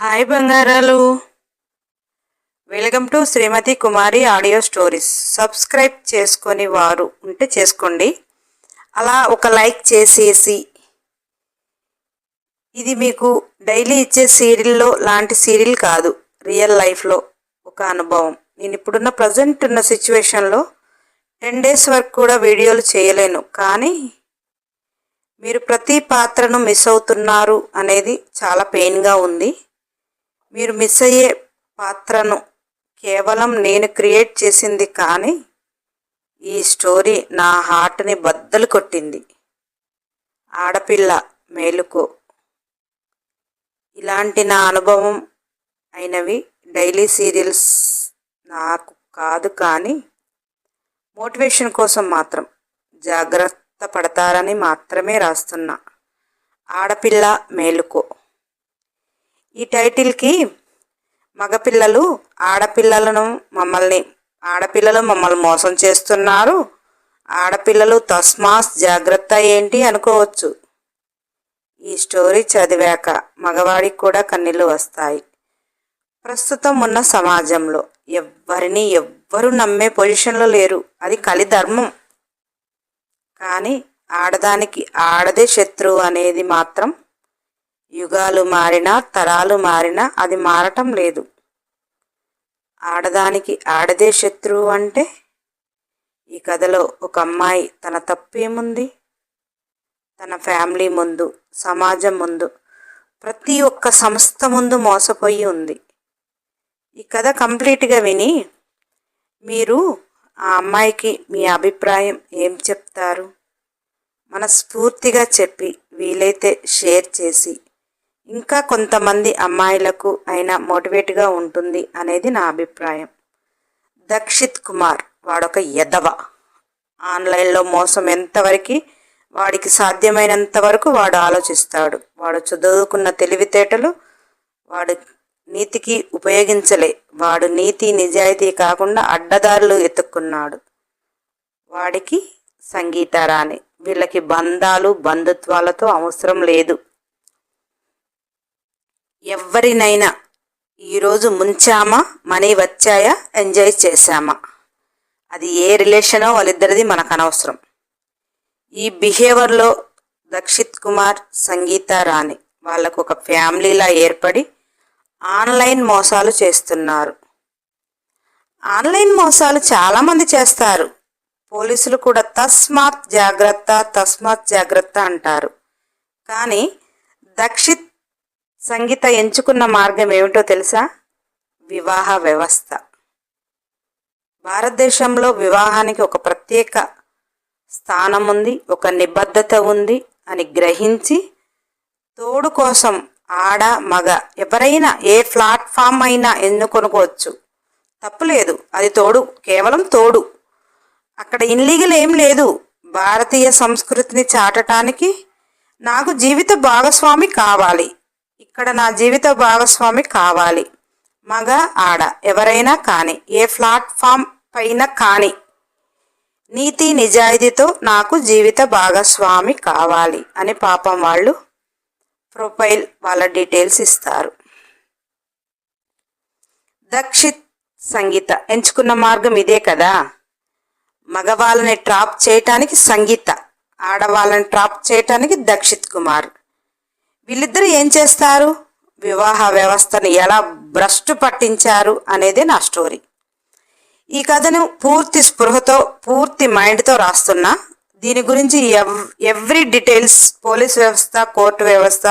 Hi బంగారాలు. Welcome to Srimathi Kumari audio stories. Subscribe చేసుకొని వారు ఉంటే చేసుకోండి. అలా ఒక లైక్ చేసేసి ఇది మీకు డైలీ ఇచ్చే సీరియల్లో లాంటి సీరియల్ కాదు రియల్ లైఫ్లో ఒక అనుభవం. నేను ఇప్పుడున్న ప్రజెంట్ ఉన్న సిచ్యువేషన్లో టెన్ డేస్ వరకు కూడా వీడియోలు చేయలేను. కానీ మీరు ప్రతి పాత్రను మిస్ అవుతున్నారు అనేది చాలా పెయిన్గా ఉంది. మీరు మిస్ అయ్యే పాత్రను కేవలం నేను క్రియేట్ చేసింది కానీ ఈ స్టోరీ నా హార్ట్ని బద్దలు కొట్టింది. ఆడపిల్ల మేలుకో. ఇలాంటి నా అనుభవం అయినవి డైలీ సీరియల్స్ నాకు కాదు కానీ మోటివేషన్ కోసం మాత్రం జాగ్రత్త పడతారని మాత్రమే రాస్తున్నా. ఆడపిల్ల మేలుకో. ఈ టైటిల్కి మగపిల్లలు ఆడపిల్లలను మమ్మల్ని ఆడపిల్లలు మమ్మల్ని మోసం చేస్తున్నారు. ఆడపిల్లలు తస్మాస్ జాగ్రత్త ఏంటి అనుకోవచ్చు. ఈ స్టోరీ చదివాక మగవాడికి కూడా కన్నీళ్ళు వస్తాయి. ప్రస్తుతం ఉన్న సమాజంలో ఎవ్వరిని ఎవ్వరు నమ్మే పొజిషన్లో లేరు. అది కలిధర్మం కానీ ఆడదానికి ఆడదే శత్రువు అనేది మాత్రం యుగాలు మారినా తరాలు మారినా అది మారటం లేదు. ఆడదానికి ఆడదే శత్రువు అంటే ఈ కథలో ఒక అమ్మాయి తన తప్పేముంది? తన ఫ్యామిలీ ముందు సమాజం ముందు ప్రతి ఒక్క సంస్థ ముందు మోసపోయి ఉంది. ఈ కథ కంప్లీట్గా విని మీరు ఆ అమ్మాయికి మీ అభిప్రాయం ఏం చెప్తారు? మనస్ఫూర్తిగా చెప్పి వీలైతే షేర్ చేసి ఇంకా కొంతమంది అమ్మాయిలకు అయినా మోటివేట్గా ఉంటుంది అనేది నా అభిప్రాయం. దక్షిత్ కుమార్ వాడొక ఎదవ ఆన్లైన్లో మోసం ఎంతవరకు వాడికి సాధ్యమైనంత వరకు వాడు ఆలోచిస్తాడు. వాడు చదువుకున్న తెలివితేటలు వాడు నీతికి ఉపయోగించలే. వాడు నీతి నిజాయితీ కాకుండా అడ్డదారులు ఎత్తుక్కున్నాడు. వాడికి సంగీత రాణి వీళ్ళకి బంధాలు బంధుత్వాలతో అవసరం లేదు. ఎవరినైనా ఈరోజు ముంచామా? మనీ వచ్చాయా? ఎంజాయ్ చేశామా? అది ఏ రిలేషనో వాళ్ళిద్దరిది మనకు అనవసరం. ఈ బిహేవియర్లో దక్షిత్ కుమార్ సంగీత రాణి వాళ్ళకు ఒక ఫ్యామిలీలా ఏర్పడి ఆన్లైన్ మోసాలు చేస్తున్నారు. ఆన్లైన్ మోసాలు చాలామంది చేస్తారు. పోలీసులు కూడా తస్మాత్ జాగ్రత్త తస్మాత్ జాగ్రత్త అంటారు. కానీ దక్షిత్ సంగీత ఎంచుకున్న మార్గం ఏమిటో తెలుసా? వివాహ వ్యవస్థ. భారతదేశంలో వివాహానికి ఒక ప్రత్యేక స్థానం ఉంది ఒక నిబద్ధత ఉంది అని గ్రహించి తోడు కోసం ఆడ మగ ఎవరైనా ఏ ప్లాట్ఫామ్ అయినా ఎన్నుకొనుకోవచ్చు. తప్పులేదు అది తోడు కేవలం తోడు. అక్కడ ఇన్లీగల్ ఏం లేదు. భారతీయ సంస్కృతిని చాటటానికి నాకు జీవిత భాగస్వామి కావాలి. ఇక్కడ నా జీవిత భాగస్వామి కావాలి. మగ ఆడ ఎవరైనా కానీ ఏ ప్లాట్ఫామ్ పైన కానీ నీతి నిజాయితీతో నాకు జీవిత భాగస్వామి కావాలి అని పాపం వాళ్ళు ప్రొఫైల్ వాళ్ళ డీటెయిల్స్ ఇస్తారు. దక్షిత్ సంగీత ఎంచుకున్న మార్గం ఇదే కదా. మగవాళ్ళని ట్రాప్ చేయటానికి సంగీత ఆడవాళ్ళని ట్రాప్ చేయటానికి దక్షిత్ కుమార్. వీళ్ళిద్దరు ఏం చేస్తారు? వివాహ వ్యవస్థను ఎలా భ్రష్టు పట్టించారు అనేది నా స్టోరీ. ఈ కథను పూర్తి స్పృహతో పూర్తి మైండ్తో రాస్తున్నా. దీని గురించి ఎవ్ ఎవ్రీ డీటెయిల్స్ పోలీస్ వ్యవస్థ కోర్టు వ్యవస్థ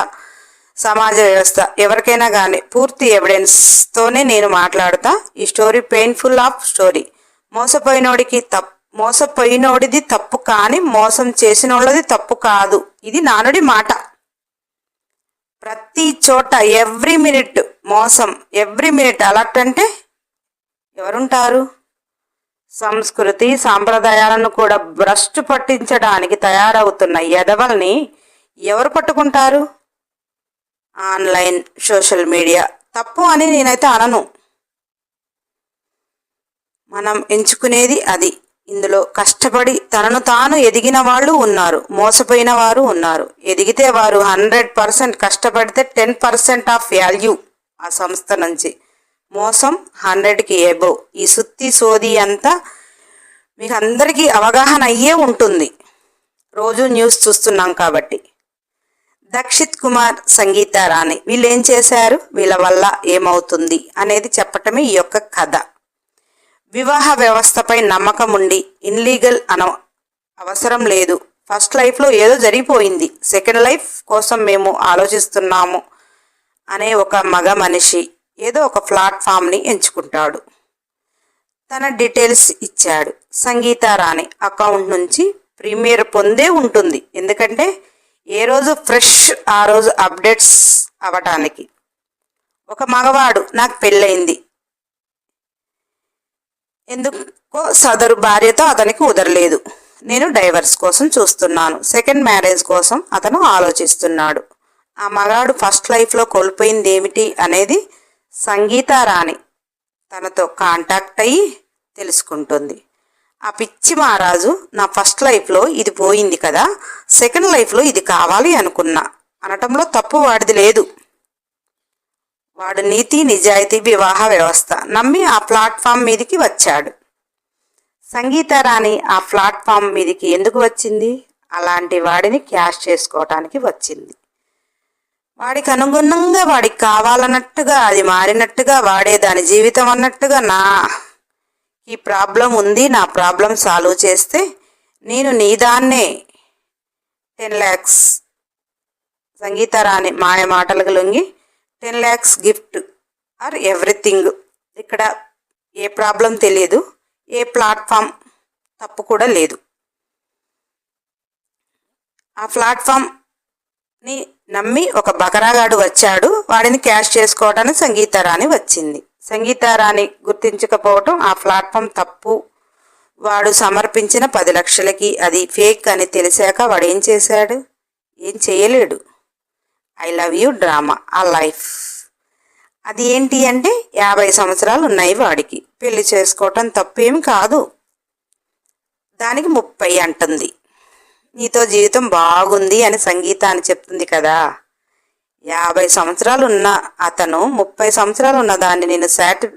సమాజ వ్యవస్థ ఎవరికైనా కానీ పూర్తి ఎవిడెన్స్తోనే నేను మాట్లాడుతా. ఈ స్టోరీ పెయిన్ఫుల్ ఆఫ్ స్టోరీ. మోసపోయినోడికి తప్పు మోసపోయినోడిది తప్పు కానీ మోసం చేసినోళ్ళది తప్పు కాదు. ఇది నానుడి మాట. ప్రతి చోట ఎవ్రీ మినిట్ మోసం ఎవ్రీ మినిట్ అలర్ట్ అంటే ఎవరుంటారు? సంస్కృతి సాంప్రదాయాలను కూడా భ్రష్టు పట్టించడానికి తయారవుతున్న ఎదవల్ని ఎవరు పట్టుకుంటారు? Online social media. తప్పు అని నేనైతే అనను. మనం ఎంచుకునేది అది. ఇందులో కష్టపడి తనను తాను ఎదిగిన వాళ్ళు ఉన్నారు మోసపోయిన వారు ఉన్నారు. ఎదిగితే వారు హండ్రెడ్ పర్సెంట్ కష్టపడితే టెన్ పర్సెంట్ ఆఫ్ వాల్యూ ఆ సంస్థ నుంచి. మోసం హండ్రెడ్కి ఎబో. ఈ సుత్తి సోది అంతా మీకు అందరికీ అవగాహన అయ్యే ఉంటుంది. రోజు న్యూస్ చూస్తున్నాం కాబట్టి. దక్షిత్ కుమార్ సంగీత రాణి. వీళ్ళు ఏం చేశారు? వీళ్ళ వల్ల ఏమవుతుంది అనేది చెప్పటమే ఈ యొక్క కథ. వివాహ వ్యవస్థపై నమ్మకం ఉండి ఇన్లీగల్ అన అవసరం లేదు. ఫస్ట్ లైఫ్లో ఏదో జరిగిపోయింది. సెకండ్ లైఫ్ కోసం మేము ఆలోచిస్తున్నాము అనే ఒక మగ మనిషి ఏదో ఒక ప్లాట్ఫామ్ని ఎంచుకుంటాడు. తన డీటెయిల్స్ ఇచ్చాడు. సంగీత రాణి అకౌంట్ నుంచి ప్రీమియర్ పొందే ఉంటుంది. ఎందుకంటే ఏ రోజు ఫ్రెష్ ఆ రోజు అప్డేట్స్ అవ్వటానికి ఒక మగవాడు నాకు పెళ్ళయింది. ఎందుకో సదరు భార్యతో అతనికి కుదరలేదు నేను డైవర్స్ కోసం చూస్తున్నాను. సెకండ్ మ్యారేజ్ కోసం అతను ఆలోచిస్తున్నాడు. ఆ మగాడు ఫస్ట్ లైఫ్లో కోల్పోయింది ఏమిటి అనేది సంగీతారాణి తనతో కాంటాక్ట్ అయ్యి తెలుసుకుంటుంది. ఆ పిచ్చి మహారాజు నా ఫస్ట్ లైఫ్లో ఇది పోయింది కదా సెకండ్ లైఫ్లో ఇది కావాలి అనుకున్నా. అనటంలో తప్పు వాడిది లేదు. వాడు నీతి నిజాయితీ వివాహ వ్యవస్థ. నమ్మి ఆ ప్లాట్ఫామ్ మీదకి వచ్చాడు. సంగీతారాణి ఆ ప్లాట్ఫామ్ మీదకి ఎందుకు వచ్చింది? అలాంటి వాడిని క్యాష్ చేసుకోవటానికి వచ్చింది. వాడికి అనుగుణంగా వాడికి కావాలన్నట్టుగా అది మారినట్టుగా వాడే దాని జీవితం అన్నట్టుగా నా ఈ ప్రాబ్లం ఉంది నా ప్రాబ్లం సాల్వ్ చేస్తే నేను నీదాన్నే టెన్ ల్యాక్స్ సంగీతారాణి మాయ మాటలకు లొంగి ten lakhs gift or everything. ఇక్కడ ఏ ప్రాబ్లం తెలియదు ఏ ప్లాట్ఫామ్ తప్పు కూడా లేదు. ఆ ప్లాట్ఫామ్ని నమ్మి ఒక బకరాగాడు వచ్చాడు వాడిని క్యాష్ చేసుకోవడానికి సంగీతారాణి వచ్చింది. సంగీతారాణి గుర్తించకపోవటం ఆ ప్లాట్ఫామ్ తప్పు. వాడు సమర్పించిన పది లక్షలకి అది ఫేక్ అని తెలిసాక వాడు ఏం చేశాడు? ఏం చేయలేడు. ఐ లవ్ యూ డ్రామా ఆ లైఫ్. అది ఏంటి అంటే యాభై సంవత్సరాలు ఉన్నాయి వాడికి. పెళ్ళి చేసుకోవటం తప్పేం కాదు. దానికి ముప్పై అంటుంది. నీతో జీవితం బాగుంది అని సంగీత అని చెప్తుంది కదా. యాభై సంవత్సరాలు ఉన్న అతను ముప్పై సంవత్సరాలు ఉన్న దాన్ని నేను సాటి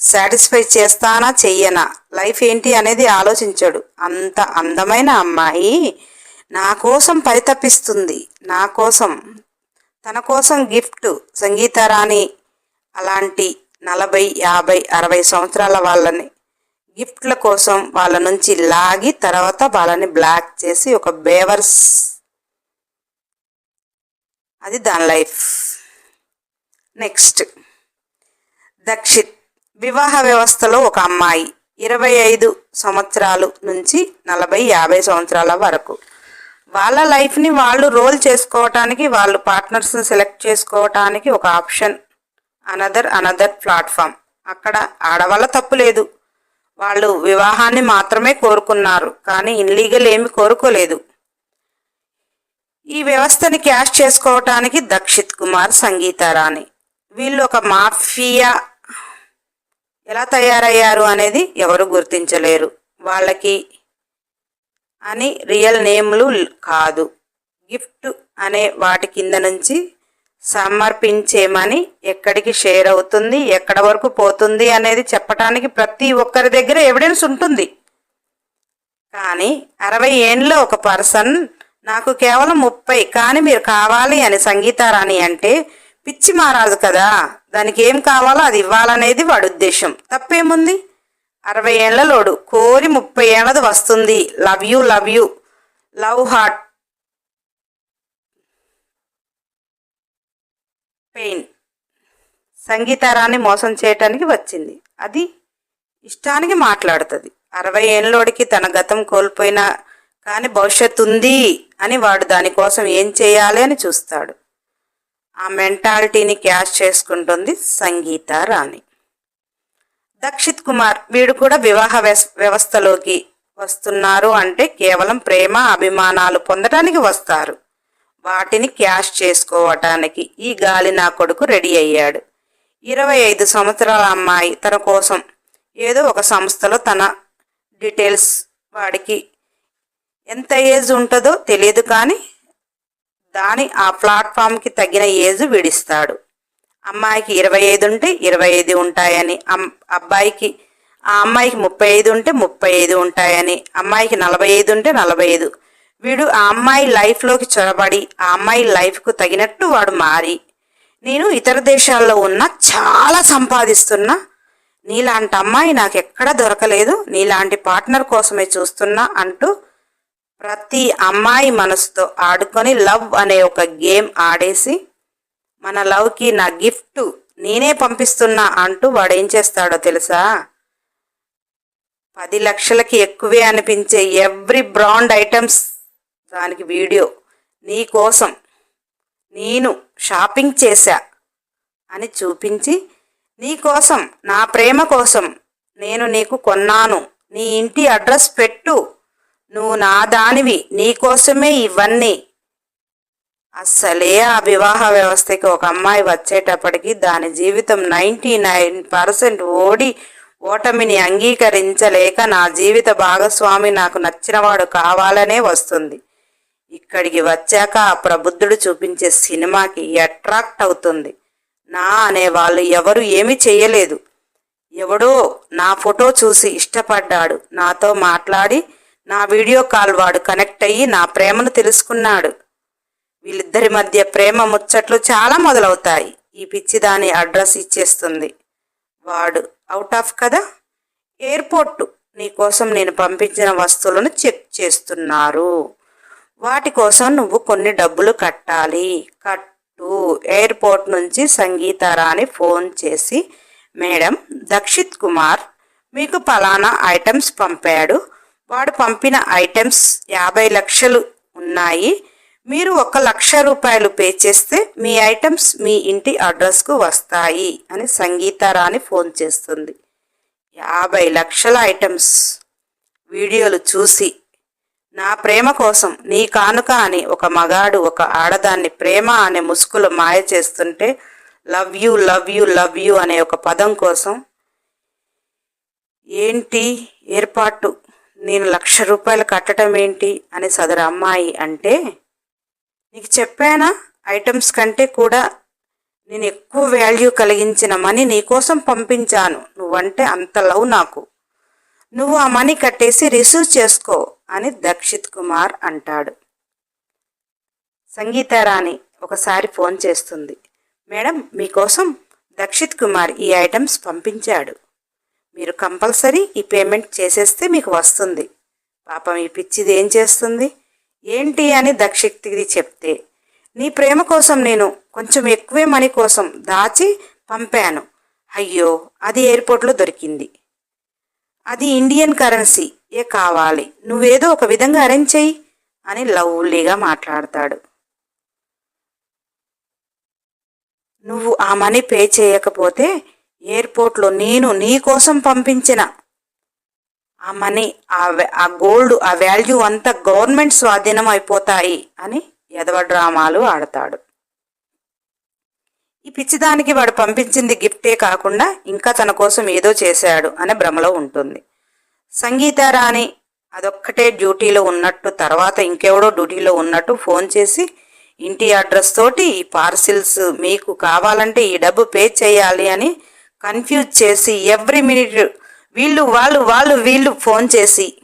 సాటిస్ఫై చేస్తానా చెయ్యనా? లైఫ్ ఏంటి అనేది ఆలోచించాడు. అంత అందమైన అమ్మాయి నా కోసం పరితపిస్తుంది. నా కోసం తన కోసం గిఫ్ట్ సంగీతారాణి అలాంటి నలభై యాభై అరవై సంవత్సరాల వాళ్ళని గిఫ్ట్ల కోసం వాళ్ళ నుంచి లాగి తర్వాత వాళ్ళని బ్లాక్ చేసి ఒక బేవర్స్. అది దాని లైఫ్. నెక్స్ట్. దక్షిత్ వివాహ వ్యవస్థలో ఒక అమ్మాయి ఇరవై ఐదు సంవత్సరాలు నుంచి నలభై యాభై సంవత్సరాల వరకు. వాళ్ళ లైఫ్ని వాళ్ళు రోల్ చేసుకోవటానికి వాళ్ళు పార్ట్నర్స్ని సెలెక్ట్ చేసుకోవటానికి ఒక ఆప్షన్ అనదర్ అనదర్ ప్లాట్ఫామ్ అక్కడ ఆడవాళ్ళ తప్పు లేదు. వాళ్ళు వివాహాన్ని మాత్రమే కోరుకున్నారు కానీ ఇన్లీగల్ ఏమి కోరుకోలేదు. ఈ వ్యవస్థని క్యాష్ చేసుకోవటానికి దక్షిత్ కుమార్ సంగీతారాణి. వీళ్ళు ఒక మాఫియా. ఎలా తయారయ్యారు అనేది ఎవరు గుర్తించలేరు. వాళ్ళకి అని రియల్ నేమ్లు కాదు. గిఫ్ట్ అనే వాటి కింద నుంచి సమర్పించేమని ఎక్కడికి షేర్ అవుతుంది ఎక్కడ వరకు పోతుంది అనేది చెప్పటానికి ప్రతి ఒక్కరి దగ్గర ఎవిడెన్స్ ఉంటుంది. కానీ అరవై ఏండ్లు ఒక పర్సన్ నాకు కేవలం ముప్పై కానీ మీరు కావాలి అని సంగీతారాణి అంటే పిచ్చి మారాదు కదా దానికి ఏం కావాలో అది ఇవ్వాలనేది వాడి ఉద్దేశం. తప్పేముంది? అరవై ఏళ్ళలోడు కోరి ముప్పై ఏళ్ళది వస్తుంది. Love you love you. Love heart pain. సంగీతారాన్ని మోసం చేయటానికి వచ్చింది. అది ఇష్టానికి మాట్లాడుతుంది. అరవై ఏళ్ళోడికి తన గతం కోల్పోయినా కానీ భవిష్యత్తు ఉంది అని వాడు దానికోసం ఏం చేయాలి అని చూస్తాడు. ఆ మెంటాలిటీని క్యాష్ చేసుకుంటుంది సంగీత రాణి దక్షిత్ కుమార్ వీడు కూడా వివాహ వ్యవస్థలోకి వస్తున్నారు అంటే కేవలం ప్రేమ అభిమానాలు పొందడానికి వస్తారు. వాటిని క్యాష్ చేసుకోవటానికి ఈ గాలి నా కొడుకు రెడీ అయ్యాడు. ఇరవై ఐదు సంవత్సరాల అమ్మాయి తన కోసం ఏదో ఒక సంస్థలో తన డీటెయిల్స్ వాడికి ఎంత ఏజ్ ఉంటుందో తెలియదు కానీ దాని ఆ ప్లాట్ఫామ్కి తగిన ఏజ్ విడిస్తాడు. అమ్మాయికి ఇరవై ఐదు ఉంటే ఇరవై ఐదు ఉంటాయని అమ్- అబ్బాయికి ఆ అమ్మాయికి ముప్పై ఐదు ఉంటే ముప్పై ఐదు ఉంటాయని అమ్మాయికి నలభై ఐదు ఉంటే నలభై ఐదు. వీడు ఆ అమ్మాయి లైఫ్లోకి చొరబడి ఆ అమ్మాయి లైఫ్కు తగినట్టు వాడు మారి నేను ఇతర దేశాల్లో ఉన్న చాలా సంపాదిస్తున్నా నీలాంటి అమ్మాయి నాకు ఎక్కడా దొరకలేదు నీలాంటి పార్ట్నర్ కోసమే చూస్తున్నా అంటూ ప్రతి అమ్మాయి మనసుతో ఆడుకొని లవ్ అనే ఒక గేమ్ ఆడేసి మన లవ్కి నా గిఫ్ట్ నేనే పంపిస్తున్నా అంటూ వాడు ఏం చేస్తాడో తెలుసా? పది లక్షలకి ఎక్కువే అనిపించే ఎవ్రీ బ్రాండ్ ఐటమ్స్ దానికి వీడియో. నీ కోసం నేను షాపింగ్ చేశా అని చూపించి నీ కోసం నా ప్రేమ కోసం నేను నీకు కొన్నాను. నీ ఇంటి అడ్రస్ పెట్టు. నువ్వు నా దానివి. నీ కోసమే ఇవన్నీ. అస్సలే ఆ వివాహ వ్యవస్థకి ఒక అమ్మాయి వచ్చేటప్పటికి దాని జీవితం నైంటీ నైన్ పర్సెంట్ ఓడి ఓటమిని అంగీకరించలేక నా జీవిత భాగస్వామి నాకు నచ్చినవాడు కావాలనే వస్తుంది. ఇక్కడికి వచ్చాక ఆ ప్రబుద్ధుడు చూపించే సినిమాకి అట్రాక్ట్ అవుతుంది. నా అనే వాళ్ళు ఎవరు ఏమీ చేయలేదు. ఎవడో నా ఫోటో చూసి ఇష్టపడ్డాడు. నాతో మాట్లాడి నా వీడియో కాల్ వాడు కనెక్ట్ అయ్యి నా ప్రేమను తెలుసుకున్నాడు. వీళ్ళిద్దరి మధ్య ప్రేమ ముచ్చట్లు చాలా మొదలవుతాయి. ఈ పిచ్చి దాని అడ్రస్ ఇచ్చేస్తుంది. వాడు అవుట్ ఆఫ్ కదా? ఎయిర్పోర్ట్ నీకోసం నేను పంపించిన వస్తువులను చెక్ చేస్తున్నారు. వాటి కోసం నువ్వు కొన్ని డబ్బులు కట్టాలి. కట్టు. ఎయిర్పోర్ట్ నుంచి సంగీతారాని ఫోన్ చేసి మేడం దక్షిత్ కుమార్ మీకు పలానా ఐటమ్స్ పంపాడు. వాడు పంపిన ఐటమ్స్ యాభై లక్షలు ఉన్నాయి. మీరు ఒక లక్ష రూపాయలు పే చేస్తే మీ ఐటమ్స్ మీ ఇంటి అడ్రస్కు వస్తాయి అని సంగీతారాణి ఫోన్ చేస్తుంది. యాభై లక్షల ఐటమ్స్ వీడియోలు చూసి నా ప్రేమ కోసం నీ కానుక అని ఒక మగాడు ఒక ఆడదాన్ని ప్రేమ అనే ముసుగులు మాయ చేస్తుంటే love you love you love you అనే ఒక పదం కోసం ఏంటి ఏర్పాటు? నేను లక్ష రూపాయలు కట్టడం ఏంటి? అని సదరు అమ్మాయి అంటే నీకు చెప్పానా? ఐటమ్స్ కంటే కూడా నేను ఎక్కువ వాల్యూ కలిగించిన మనీ నీకోసం పంపించాను. నువ్వంటే అంత లవ్ నాకు. నువ్వు ఆ మనీ కట్టేసి రిసీవ్ చేసుకో అని దక్షిత్ కుమార్ అంటాడు. సంగీతారాణి ఒకసారి ఫోన్ చేస్తుంది. మేడం మీకోసం దక్షిత్ కుమార్ ఈ ఐటమ్స్ పంపించాడు. మీరు కంపల్సరీ ఈ పేమెంట్ చేసేస్తే మీకు వస్తుంది. పాపం ఈ పిచ్చిది ఏం చేస్తుంది? ఏంటి అని దక్షిక్తిది చెప్తే నీ ప్రేమ కోసం నేను కొంచెం ఎక్కువే మనీ కోసం దాచి పంపాను. అయ్యో అది ఎయిర్పోర్ట్లో దొరికింది. అది ఇండియన్ కరెన్సీ ఏ కావాలి? నువ్వేదో ఒక విధంగా అరేంజ్ చెయ్యి అని లవ్లీగా మాట్లాడతాడు. నువ్వు ఆ మనీ పే చేయకపోతే ఎయిర్పోర్ట్లో నేను నీ కోసం పంపించిన ఆ మనీ ఆ ఆ గోల్డ్ ఆ వాల్యూ అంతా గవర్నమెంట్ స్వాధీనం అయిపోతాయి అని ఎదవ డ్రామాలు ఆడతాడు. ఈ పిచ్చిదానికి వాడు పంపించింది గిఫ్టే కాకుండా ఇంకా తన కోసం ఏదో చేశాడు అనే భ్రమలో ఉంటుంది. సంగీతారాణి అదొక్కటే డ్యూటీలో ఉన్నట్టు తర్వాత ఇంకెవడో డ్యూటీలో ఉన్నట్టు ఫోన్ చేసి ఇంటి అడ్రస్ తోటి ఈ పార్సిల్స్ మీకు కావాలంటే ఈ డబ్బు పే చేయాలి అని కన్ఫ్యూజ్ చేసి ఎవ్రీ మినిట్ వీళ్ళు వాళ్ళు వాళ్ళు వీళ్ళు ఫోన్ చేసి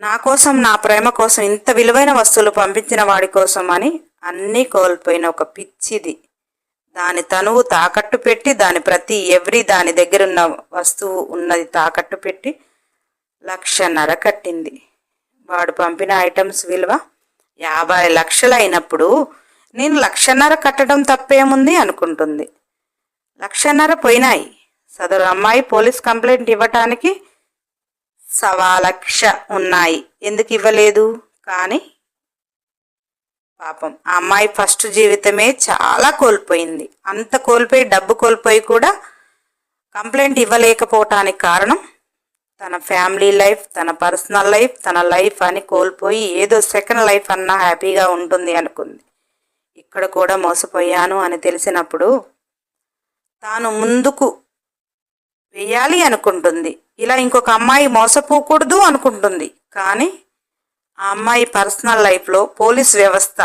నా కోసం నా ప్రేమ కోసం ఇంత విలువైన వస్తువులు పంపించిన వాడి కోసం అని అన్నీ కోల్పోయిన ఒక పిచ్చిది. దాని తనువు తాకట్టు పెట్టి దాని ప్రతి ఎవ్రీ దాని దగ్గర ఉన్న వస్తువు ఉన్నది తాకట్టు పెట్టి లక్షన్నర కట్టింది. వాడు పంపిన ఐటమ్స్ విలువ యాభై లక్షలు అయినప్పుడు నేను లక్షన్నర కట్టడం తప్పేముంది అనుకుంటుంది. లక్షన్నర పోయినాయి. సదరు అమ్మాయి పోలీస్ కంప్లైంట్ ఇవ్వటానికి సవాలక్ష ఉన్నాయి. ఎందుకు ఇవ్వలేదు? కానీ పాపం ఆ అమ్మాయి ఫస్ట్ జీవితమే చాలా కోల్పోయింది. అంత కోల్పోయి డబ్బు కోల్పోయి కూడా కంప్లైంట్ ఇవ్వలేకపోవటానికి కారణం తన ఫ్యామిలీ లైఫ్ తన పర్సనల్ లైఫ్ తన లైఫ్ అని కోల్పోయి ఏదో సెకండ్ లైఫ్ అన్నా హ్యాపీగా ఉంటుంది అనుకుంది. ఇక్కడ కూడా మోసపోయాను అని తెలిసినప్పుడు తాను ముందుకు వేయాలి అనుకుంటుంది. ఇలా ఇంకొక అమ్మాయి మోసపోకూడదు అనుకుంటుంది. కానీ ఆ అమ్మాయి పర్సనల్ లైఫ్లో పోలీస్ వ్యవస్థ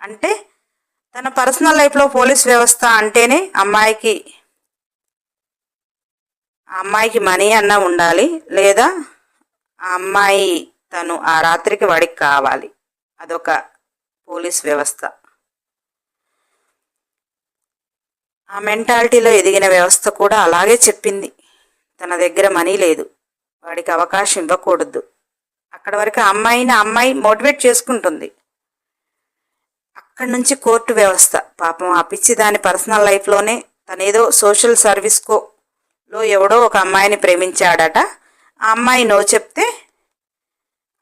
అంటే తన పర్సనల్ లైఫ్లో పోలీస్ వ్యవస్థ అంటేనే అమ్మాయికి ఆ అమ్మాయికి మనీ అన్న ఉండాలి. లేదా ఆ అమ్మాయి తను ఆ రాత్రికి వాడికి కావాలి. అదొక పోలీస్ వ్యవస్థ. ఆ మెంటాలిటీలో ఎదిగిన వ్యవస్థ కూడా అలాగే చెప్పింది. తన దగ్గర మనీ లేదు. వాడికి అవకాశం ఇవ్వకూడదు. అక్కడ వరకు ఆ అమ్మాయిని అమ్మాయి మోటివేట్ చేసుకుంటుంది. అక్కడి నుంచి కోర్టు వ్యవస్థ. పాపం ఆ పిచ్చి దాని పర్సనల్ లైఫ్లోనే తనేదో సోషల్ సర్వీస్కో లో ఎవడో ఒక అమ్మాయిని ప్రేమించాడట. ఆ అమ్మాయి నో చెప్తే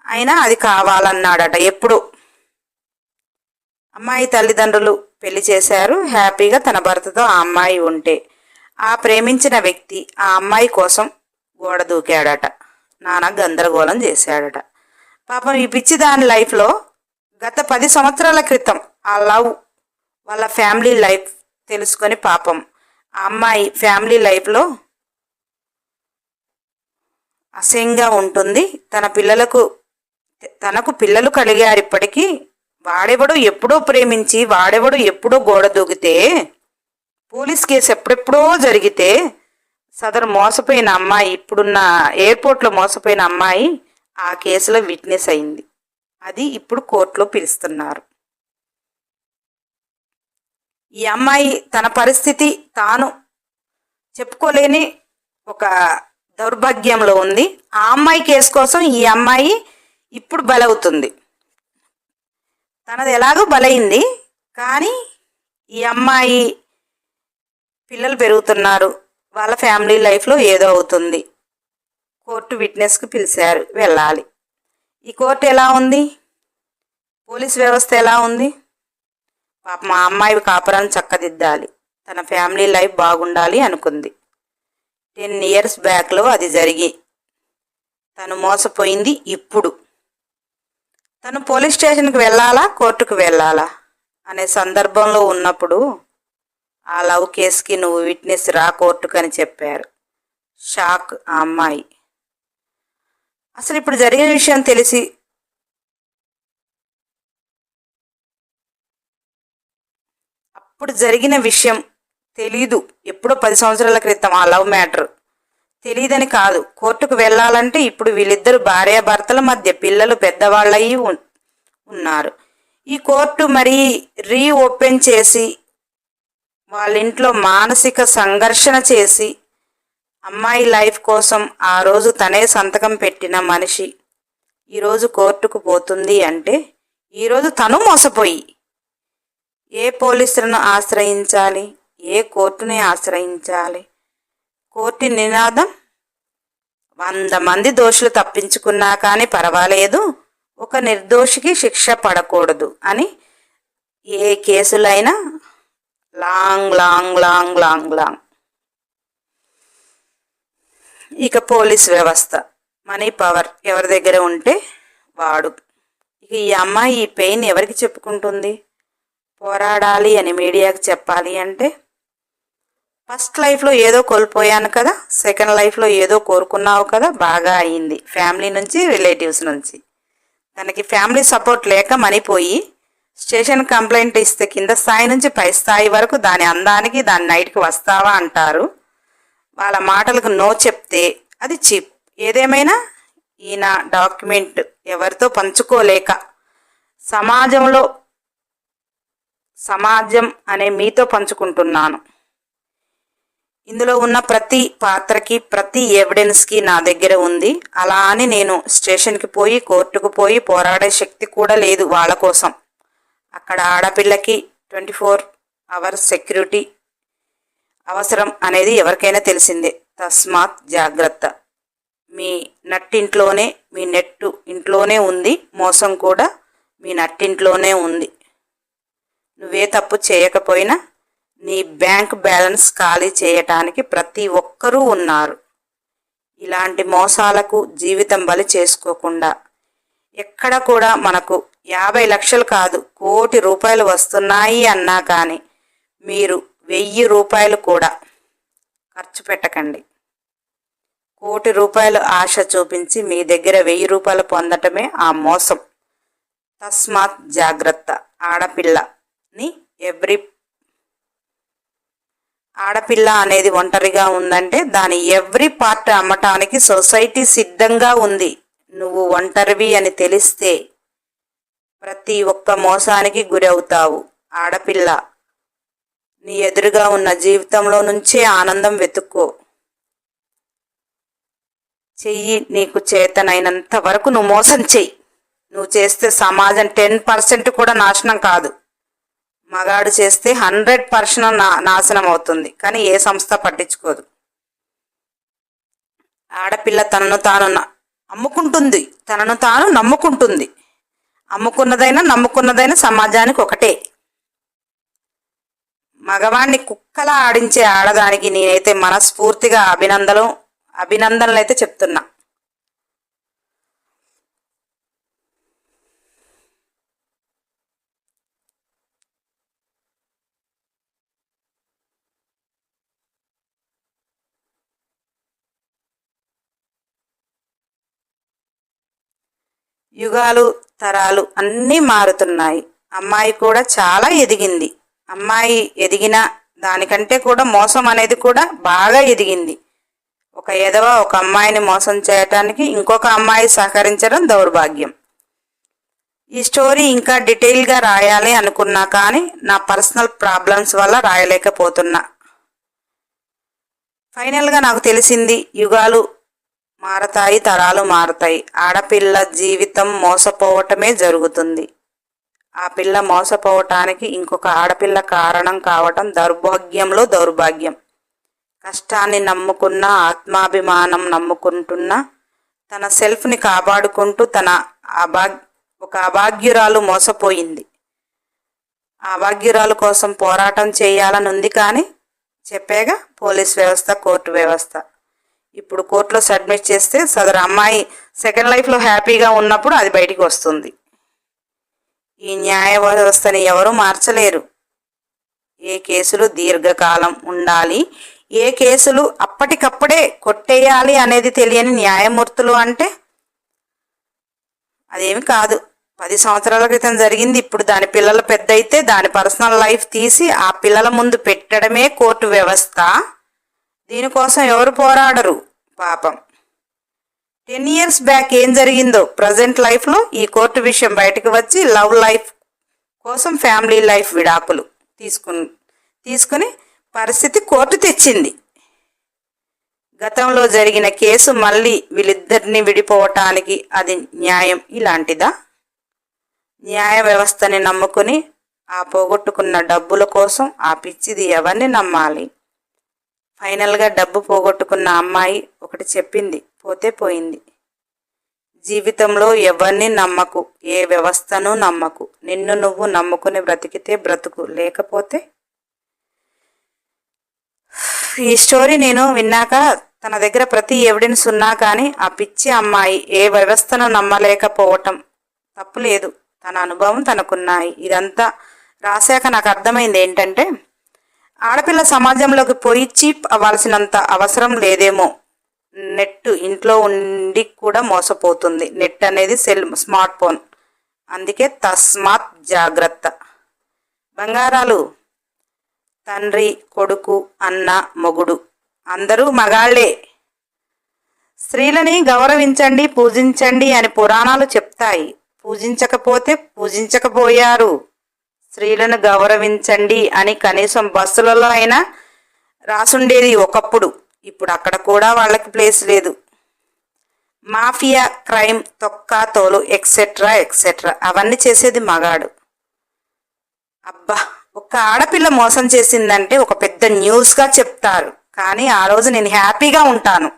అయినా అది కావాలన్నాడట ఎప్పుడు. అమ్మాయి తల్లిదండ్రులు పెళ్ళి చేశారు. హ్యాపీగా తన భర్తతో ఆ అమ్మాయి ఉంటే. ఆ ప్రేమించిన వ్యక్తి ఆ అమ్మాయి కోసం గోడ దూకాడట. నాన్న గందరగోళం చేశాడట. పాపం ఈ పిచ్చి దాని లైఫ్లో గత పది సంవత్సరాల క్రితం ఆ లవ్ వాళ్ళ ఫ్యామిలీ లైఫ్ తెలుసుకొని పాపం ఆ అమ్మాయి ఫ్యామిలీ లైఫ్లో అసహ్యంగా ఉంటుంది. తన పిల్లలకు తనకు పిల్లలు కలిగారు ఇప్పటికీ. వాడెవడో ఎప్పుడో ప్రేమించి వాడెవడో ఎప్పుడో గోడ దూకితే పోలీస్ కేసు ఎప్పుడెప్పుడో జరిగితే సదరు మోసపోయిన అమ్మాయి ఇప్పుడున్న ఎయిర్పోర్ట్లో మోసపోయిన అమ్మాయి ఆ కేసులో విట్నెస్ అయింది. అది ఇప్పుడు కోర్టులో పిలుస్తున్నారు. ఈ అమ్మాయి తన పరిస్థితి తాను చెప్పుకోలేని ఒక దౌర్భాగ్యంలో ఉంది. ఆ అమ్మాయి కేసు కోసం ఈ అమ్మాయి ఇప్పుడు బలవుతుంది. తనది ఎలాగో బలైంది. కానీ ఈ అమ్మాయి పిల్లలు పెరుగుతున్నారు. వాళ్ళ ఫ్యామిలీ లైఫ్లో ఏదో అవుతుంది. కోర్టు విట్నెస్కు పిలిచారు. వెళ్ళాలి. ఈ కోర్టు ఎలా ఉంది? పోలీస్ వ్యవస్థ ఎలా ఉంది? పాప మా అమ్మాయి కాపురాన్ని చక్కదిద్దాలి. తన ఫ్యామిలీ లైఫ్ బాగుండాలి అనుకుంది. టెన్ ఇయర్స్ బ్యాక్లో అది జరిగి తను మోసపోయింది ఇప్పుడు. తను పోలీస్ స్టేషన్కి వెళ్ళాలా? కోర్టుకు వెళ్ళాలా? అనే సందర్భంలో ఉన్నప్పుడు ఆ లవ్ కేసుకి నువ్వు విట్నెస్ రా కోర్టుకు అని చెప్పారు. షాక్ ఆ అమ్మాయి. అసలు ఇప్పుడు జరిగిన విషయం తెలిసి అప్పుడు జరిగిన విషయం తెలీదు. ఎప్పుడో పది సంవత్సరాల క్రితం ఆ లవ్ మ్యాటర్. తెలియదని కాదు. కోర్టుకు వెళ్ళాలంటే ఇప్పుడు వీళ్ళిద్దరు భార్యాభర్తల మధ్య పిల్లలు పెద్దవాళ్ళయి ఉన్నారు. ఈ కోర్టు మరి రీఓపెన్ చేసి వాళ్ళ ఇంట్లో మానసిక సంఘర్షణ చేసి అమ్మాయి లైఫ్ కోసం ఆ రోజు తనే సంతకం పెట్టిన మనిషి ఈరోజు కోర్టుకు పోతుంది అంటే ఈరోజు తను మోసపోయి. ఏ పోలీసులను ఆశ్రయించాలి? ఏ కోర్టుని ఆశ్రయించాలి? కోర్టు నినాదం. వంద మంది దోషులు తప్పించుకున్నా కానీ పర్వాలేదు. ఒక నిర్దోషికి శిక్ష పడకూడదు అని ఏ కేసులైనా long long long long long. ఇక పోలీస్ వ్యవస్థ. మనీ పవర్ ఎవరి దగ్గర ఉంటే వాడు. ఇక ఈ అమ్మాయి ఈ పెయిన్ ఎవరికి చెప్పుకుంటుంది? పోరాడాలి అని మీడియాకి చెప్పాలి అంటే ఫస్ట్ లైఫ్లో ఏదో కోల్పోయాను కదా సెకండ్ లైఫ్లో ఏదో కోరుకున్నావు కదా బాగా అయింది. ఫ్యామిలీ నుంచి రిలేటివ్స్ నుంచి. తనకి ఫ్యామిలీ సపోర్ట్ లేక మనిపోయి స్టేషన్ కంప్లైంట్ ఇస్తే కింద స్థాయి నుంచి పై స్థాయి వరకు దాని అందానికి దాని నైట్కి వస్తావా అంటారు. వాళ్ళ మాటలకు నో చెప్తే అది చీప్. ఏదేమైనా ఈయన డాక్యుమెంట్ ఎవరితో పంచుకోలేక సమాజంలో సమాజం అనే మీతో పంచుకుంటున్నాను. ఇందులో ఉన్న ప్రతి పాత్రకి ప్రతి ఎవిడెన్స్కి నా దగ్గర ఉంది. అలా అని నేను స్టేషన్కి పోయి కోర్టుకు పోయి పోరాడే శక్తి కూడా లేదు వాళ్ళ కోసం. అక్కడ ఆడపిల్లకి ట్వంటీ ఫోర్ అవర్స్ సెక్యూరిటీ అవసరం అనేది ఎవరికైనా తెలిసిందే. తస్మాత్ జాగ్రత్త. మీ నట్టింట్లోనే మీ నెట్టు ఇంట్లోనే ఉంది. మోసం కూడా మీ నట్టింట్లోనే ఉంది. నువ్వే తప్పు చేయకపోయినా నీ బ్యాంక్ బ్యాలెన్స్ ఖాళీ చేయటానికి ప్రతి ఒక్కరూ ఉన్నారు. ఇలాంటి మోసాలకు జీవితం బలి చేసుకోకుండా ఎక్కడ కూడా మనకు యాభై లక్షలు కాదు కోటి రూపాయలు వస్తున్నాయి అన్నా కానీ మీరు వెయ్యి రూపాయలు కూడా ఖర్చు పెట్టకండి. కోటి రూపాయలు ఆశ చూపించి మీ దగ్గర వెయ్యి రూపాయలు పొందటమే ఆ మోసం. తస్మాత్ జాగ్రత్త. ఆడపిల్లని ఎవ్రీ ఆడపిల్ల అనేది ఒంటరిగా ఉందంటే దాని ఎవ్రీ పార్ట్ అమ్మటానికి సొసైటీ సిద్ధంగా ఉంది. నువ్వు ఒంటరివి అని తెలిస్తే ప్రతి ఒక్క మోసానికి గురవుతావు. ఆడపిల్ల నీ ఎదురుగా ఉన్న జీవితంలో నుంచే ఆనందం వెతుక్కో. చెయ్యి నీకు చేతనైనంత వరకు నువ్వు మోసం చెయ్యి. నువ్వు చేస్తే సమాజం టెన్ పర్సెంట్ కూడా నాశనం కాదు. మగాడు చేస్తే హండ్రెడ్ పర్సెంట్ నా నాశనం అవుతుంది. కానీ ఏ సంస్థ పట్టించుకోదు. ఆడపిల్ల తనను తాను న- అమ్ముకుంటుంది తనను తాను నమ్ముకుంటుంది. అమ్ముకున్నదైనా నమ్ముకున్నదైనా సమాజానికి ఒకటే. మగవాణ్ణి కుక్కలా ఆడించే ఆడదానికి నేనైతే మనస్ఫూర్తిగా అభినందనలు అభినందనలు అయితే చెప్తున్నా. యుగాలు తరాలు అన్నీ మారుతున్నాయి. అమ్మాయి కూడా చాలా ఎదిగింది. అమ్మాయి ఎదిగిన దానికంటే కూడా మోసం అనేది కూడా బాగా ఎదిగింది. ఒక ఎదవ ఒక అమ్మాయిని మోసం చేయటానికి ఇంకొక అమ్మాయి సహకరించడం దౌర్భాగ్యం. ఈ స్టోరీ ఇంకా డీటెయిల్గా రాయాలి అనుకున్నా కానీ నా పర్సనల్ ప్రాబ్లమ్స్ వల్ల రాయలేకపోతున్నా. ఫైనల్గా నాకు తెలిసింది యుగాలు మారతాయి తరాలు మారతాయి. ఆడపిల్ల జీవితం మోసపోవటమే జరుగుతుంది. ఆ పిల్ల మోసపోవటానికి ఇంకొక ఆడపిల్ల కారణం కావటం దౌర్భాగ్యంలో దౌర్భాగ్యం. కష్టాన్ని నమ్ముకున్న ఆత్మాభిమానం నమ్ముకుంటున్న తన సెల్ఫ్ని కాపాడుకుంటూ తన అభా ఒక అభాగ్యురాలు మోసపోయింది. ఆ అభాగ్యురాలు కోసం పోరాటం చేయాలని ఉంది కానీ చెప్పేగా పోలీస్ వ్యవస్థ కోర్టు వ్యవస్థ. ఇప్పుడు కోర్టులో సబ్మిట్ చేస్తే సదరు అమ్మాయి సెకండ్ లైఫ్లో హ్యాపీగా ఉన్నప్పుడు అది బయటికి వస్తుంది. ఈ న్యాయ వ్యవస్థని ఎవరు మార్చలేరు. ఏ కేసులు దీర్ఘకాలం ఉండాలి ఏ కేసులు అప్పటికప్పుడే కొట్టేయాలి అనేది తెలియని న్యాయమూర్తులు అంటే అదేమి కాదు. పది సంవత్సరాల క్రితం జరిగింది ఇప్పుడు దాని పిల్లలు పెద్ద అయితే దాని పర్సనల్ లైఫ్ తీసి ఆ పిల్లల ముందు పెట్టడమే కోర్టు వ్యవస్థ. దీనికోసం ఎవరు పోరాడరు? పాపం. టెన్ ఇయర్స్ బ్యాక్ ఏం జరిగిందో ప్రజెంట్ లైఫ్లో ఈ కోర్టు విషయం బయటకు వచ్చి లవ్ లైఫ్ కోసం ఫ్యామిలీ లైఫ్ విడాకులు తీసుకుని తీసుకుని పరిస్థితి కోర్టు తెచ్చింది. గతంలో జరిగిన కేసు మళ్ళీ వీళ్ళిద్దరిని విడిపోవటానికి అది న్యాయం ఇలాంటిదా? న్యాయ వ్యవస్థని నమ్ముకుని ఆ పోగొట్టుకున్న డబ్బుల కోసం ఆ పిచ్చిది ఎవరిని నమ్మాలి? ఫైనల్గా డబ్బు పోగొట్టుకున్న అమ్మాయి ఒకటి చెప్పింది పోతే పోయింది. జీవితంలో ఎవరిని నమ్మకు ఏ వ్యవస్థను నమ్మకు నిన్ను నువ్వు నమ్ముకుని బ్రతికితే బ్రతుకు లేకపోతే? ఈ స్టోరీ నేను విన్నాక తన దగ్గర ప్రతి ఎవిడెన్స్ ఉన్నా కానీ ఆ పిచ్చి అమ్మాయి ఏ వ్యవస్థను నమ్మలేకపోవటం తప్పులేదు తన అనుభవం తనకున్నాయి. ఇదంతా రాశాక నాకు అర్థమైంది ఏంటంటే ఆడపిల్ల సమాజంలోకి పోయి చీప్ అవ్వాల్సినంత అవసరం లేదేమో. నెట్ ఇంట్లో ఉండి కూడా మోసపోతుంది. నెట్ అనేది సెల్ స్మార్ట్ ఫోన్. అందుకే తస్మాత్ జాగ్రత్త. బంగారాలు తండ్రి కొడుకు అన్న మొగుడు. అందరూ మగాళ్ళే స్త్రీలని గౌరవించండి పూజించండి అని పురాణాలు చెప్తాయి. పూజించకపోతే పూజించకపోయారు. స్త్రీలను గౌరవించండి అని కనీసం బస్సులలో అయినా రాసుండేది ఒకప్పుడు. ఇప్పుడు అక్కడ కూడా వాళ్ళకి ప్లేస్ లేదు. మాఫియా క్రైమ్ తొక్క తోలు ఎక్సెట్రా ఎక్సెట్రా అవన్నీ చేసేది మగాడు. అబ్బా ఒక ఆడపిల్ల మోసం చేసిందంటే ఒక పెద్ద న్యూస్గా చెప్తారు. కానీ ఆ రోజు నేను హ్యాపీగా ఉంటాను.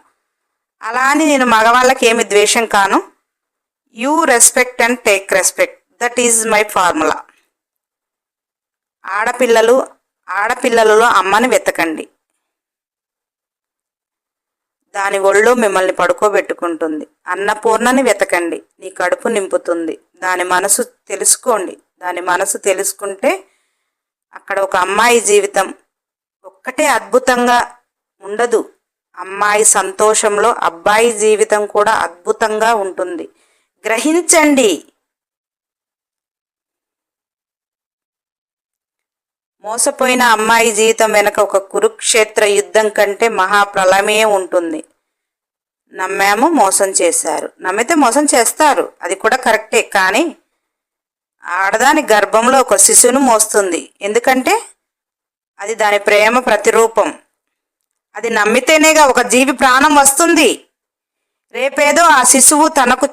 అలా అని నేను మగవాళ్ళకి ఏమి ద్వేషం కాను. You respect and take respect that is my formula ఆడపిల్లలు ఆడపిల్లలలో అమ్మని వెతకండి. దాని ఒళ్ళో మిమ్మల్ని పడుకోబెట్టుకుంటుంది. అన్నపూర్ణని వెతకండి. నీ కడుపు నింపుతుంది. దాని మనసు తెలుసుకోండి. దాని మనసు తెలుసుకుంటే అక్కడ ఒక అమ్మాయి జీవితం ఒక్కటే అద్భుతంగా ఉండదు. అమ్మాయి సంతోషంలో అబ్బాయి జీవితం కూడా అద్భుతంగా ఉంటుంది. గ్రహించండి. మోసపోయిన అమ్మాయి జీవితం వెనక ఒక కురుక్షేత్ర యుద్ధం కంటే మహాప్రళయమే ఉంటుంది. నమ్మాము మోసం చేశారు. నమ్మితే మోసం చేస్తారు. అది కూడా కరెక్టే. కానీ ఆడదాని గర్భంలో ఒక శిశువును మోస్తుంది. ఎందుకంటే అది దాని ప్రేమ ప్రతిరూపం. అది నమ్మితేనేగా ఒక జీవి ప్రాణం వస్తుంది. రేపేదో ఆ శిశువు తనకు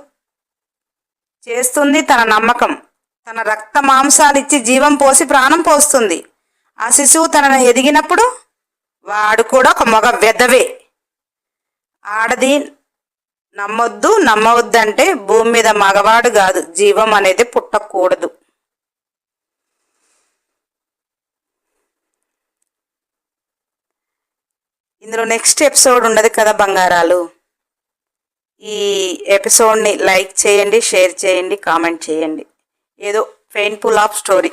చేస్తుంది తన నమ్మకం. తన రక్త మాంసాలు ఇచ్చి జీవం పోసి ప్రాణం పోస్తుంది. ఆ శిశువు తనను ఎదిగినప్పుడు వాడు కూడా ఒక మగ వెదవే ఆడది నమ్మొద్దు నమ్మవద్దంటే భూమి మీద మగవాడు కాదు జీవం అనేది పుట్టకూడదు. ఇందులో నెక్స్ట్ ఎపిసోడ్ ఉండదు కదా బంగారాలు. ఈ ఎపిసోడ్ని లైక్ చేయండి షేర్ చేయండి కామెంట్ చేయండి. ఏదో పెయిన్ఫుల్ ఆఫ్ స్టోరీ.